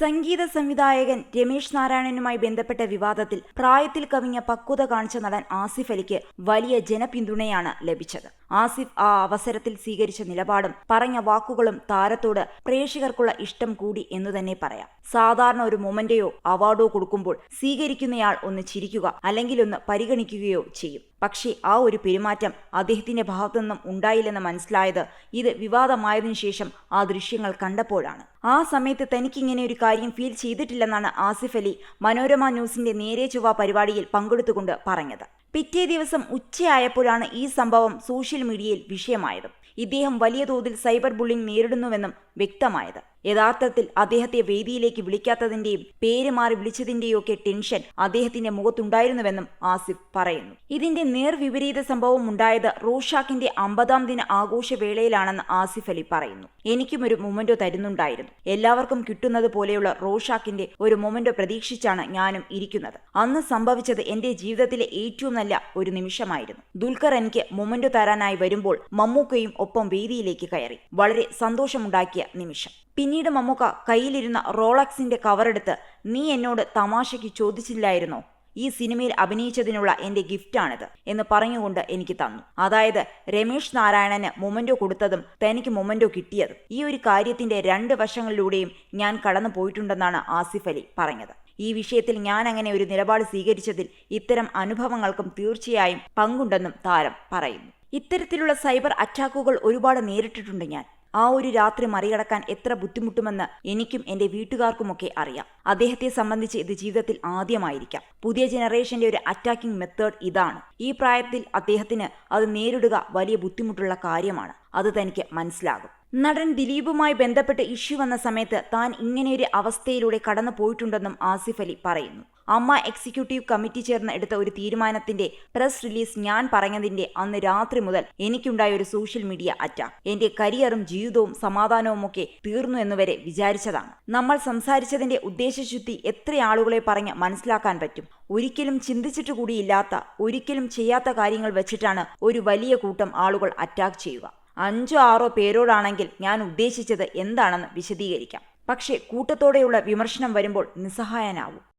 സംഗീത സംവിധായകൻ രമേശ് നാരായണനുമായി ബന്ധപ്പെട്ട വിവാദത്തിൽ പ്രായത്തിൽ കവിഞ്ഞ പക്വത കാണിച്ച നടൻ ആസിഫ് അലിക്ക് വലിയ ജനപിന്തുണയാണ് ലഭിച്ചത്. ആസിഫ് ആ അവസരത്തിൽ സ്വീകരിച്ച നിലപാടും പറഞ്ഞ വാക്കുകളും താരത്തോട് പ്രേക്ഷകർക്കുള്ള ഇഷ്ടം കൂടി എന്നു തന്നെ പറയാം. സാധാരണ ഒരു മൊമെന്റയോ അവാർഡോ കൊടുക്കുമ്പോൾ സ്വീകരിക്കുന്നയാൾ ഒന്ന് ചിരിക്കുക അല്ലെങ്കിൽ ഒന്ന് പരിഗണിക്കുകയോ ചെയ്യും. പക്ഷേ ആ ഒരു പെരുമാറ്റം അദ്ദേഹത്തിന്റെ ഭാഗത്തുനിന്നും ഉണ്ടായില്ലെന്ന് മനസ്സിലായത് ഇത് വിവാദമായതിനു ശേഷം ആ ദൃശ്യങ്ങൾ കണ്ടപ്പോഴാണ്. ആ സമയത്ത് തനിക്ക് ഇങ്ങനെ ഒരു കാര്യം ഫീൽ ചെയ്തിട്ടില്ലെന്നാണ് ആസിഫ് അലി മനോരമ ന്യൂസിന്റെ നേരെ ചൊവ്വ പരിപാടിയിൽ പങ്കെടുത്തുകൊണ്ട് പറഞ്ഞത്. പിറ്റേ ദിവസം ഉച്ചയായപ്പോഴാണ് ഈ സംഭവം സോഷ്യൽ മീഡിയയിൽ വിഷയമായത്. ഇദ്ദേഹം വലിയ തോതിൽ സൈബർ ബുള്ളിംഗ് നേരിടുന്നുവെന്നും വ്യക്തമായത്. യഥാർത്ഥത്തിൽ അദ്ദേഹത്തെ വേദിയിലേക്ക് വിളിക്കാത്തതിന്റെയും പേര് മാറി വിളിച്ചതിന്റെയൊക്കെ ടെൻഷൻ അദ്ദേഹത്തിന്റെ മുഖത്തുണ്ടായിരുന്നുവെന്നും ആസിഫ് പറയുന്നു. ഇതിന്റെ നേർവിപരീത സംഭവം ഉണ്ടായത് റോഷാക്കിന്റെ അമ്പതാം ദിന ആഘോഷ ആഘോഷവേളയിലാണെന്ന് ആസിഫ് അലി പറയുന്നു. എനിക്കും ഒരു മൊമെന്റോ തരുന്നുണ്ടായിരുന്നു. എല്ലാവർക്കും കിട്ടുന്നത് പോലെയുള്ള റോഷാക്കിന്റെ ഒരു മൊമെന്റോ പ്രതീക്ഷിച്ചാണ് ഞാനും ഇരിക്കുന്നത്. അന്ന് സംഭവിച്ചത് എന്റെ ജീവിതത്തിലെ ഏറ്റവും നല്ല ഒരു നിമിഷമായിരുന്നു. ദുൽഖർ എനിക്ക് മൊമെന്റോ തരാനായി വരുമ്പോൾ മമ്മൂക്കയും ഒപ്പം വേദിയിലേക്ക് കയറി. വളരെ സന്തോഷമുണ്ടാക്കിയ നിമിഷം. പിന്നീട് മമ്മൂക്ക കയ്യിലിരുന്ന റോളക്സിന്റെ കവറെടുത്ത് നീ എന്നോട് തമാശയ്ക്ക് ചോദിച്ചില്ലായിരുന്നോ? ഈ സിനിമയിൽ അഭിനയിച്ചതിനുള്ള എന്റെ ഗിഫ്റ്റാണിത് എന്ന് പറഞ്ഞുകൊണ്ട് എനിക്ക് തന്നു. അതായത് രമേശ് നാരായണന് മൊമെന്റോ കൊടുത്തതും തനിക്ക് മൊമെന്റോ കിട്ടിയതും. ഈ ഒരു കാര്യത്തിന്റെ രണ്ട് വശങ്ങളിലൂടെയും ഞാൻ കടന്നു പോയിട്ടുണ്ടെന്നാണ് ആസിഫ് അലി പറഞ്ഞത്. ഈ വിഷയത്തിൽ ഞാൻ അങ്ങനെ ഒരു നിലപാട് സ്വീകരിച്ചതിൽ ഇത്തരം അനുഭവങ്ങൾക്കും തീർച്ചയായും പങ്കുണ്ടെന്നും താരം പറയുന്നു. ഇത്തരത്തിലുള്ള സൈബർ അറ്റാക്കുകൾ ഒരുപാട് നേരിട്ടിട്ടുണ്ട് ഞാൻ. ആ ഒരു രാത്രി മറികടക്കാൻ എത്ര ബുദ്ധിമുട്ടുമെന്ന് എനിക്കും എന്റെ വീട്ടുകാർക്കുമൊക്കെ അറിയാം. അദ്ദേഹത്തെ സംബന്ധിച്ച് ഇത് ജീവിതത്തിൽ ആദ്യമായിരിക്കാം. പുതിയ ജനറേഷന്റെ ഒരു അറ്റാക്കിംഗ് മെത്തേഡ് ഇതാണ്. ഈ പ്രായത്തിൽ അദ്ദേഹത്തിന് അത് നേരിടുക വലിയ ബുദ്ധിമുട്ടുള്ള കാര്യമാണ്. അത് തനിക്ക് മനസ്സിലാകും. നടൻ ദിലീപുമായി ബന്ധപ്പെട്ട് ഇഷ്യൂ വന്ന സമയത്ത് താൻ ഇങ്ങനെയൊരു അവസ്ഥയിലൂടെ കടന്നു പോയിട്ടുണ്ടെന്നും ആസിഫ് അലി പറയുന്നു. അമ്മ എക്സിക്യൂട്ടീവ് കമ്മിറ്റി ചേർന്ന് എടുത്ത ഒരു തീരുമാനത്തിന്റെ പ്രസ് റിലീസ് ഞാൻ പറഞ്ഞതിന്റെ അന്ന് രാത്രി മുതൽ എനിക്കുണ്ടായ ഒരു സോഷ്യൽ മീഡിയ അറ്റാക്ക് എന്റെ കരിയറും ജീവിതവും സമാധാനവും ഒക്കെ തീർന്നു എന്നുവരെ വിചാരിച്ചതാണ്. നമ്മൾ സംസാരിച്ചതിന്റെ ഉദ്ദേശശുദ്ധി എത്ര ആളുകളെ പറഞ്ഞ് മനസ്സിലാക്കാൻ പറ്റും? ഒരിക്കലും ചിന്തിച്ചിട്ട് കൂടിയില്ലാത്ത ഒരിക്കലും ചെയ്യാത്ത കാര്യങ്ങൾ വെച്ചിട്ടാണ് ഒരു വലിയ കൂട്ടം ആളുകൾ അറ്റാക്ക് ചെയ്യുക. അഞ്ചോ ആറോ പേരോടാണെങ്കിൽ ഞാൻ ഉദ്ദേശിച്ചത് എന്താണെന്ന് വിശദീകരിക്കാം. പക്ഷേ കൂട്ടത്തോടെയുള്ള വിമർശനം വരുമ്പോൾ നിസ്സഹായനാവും.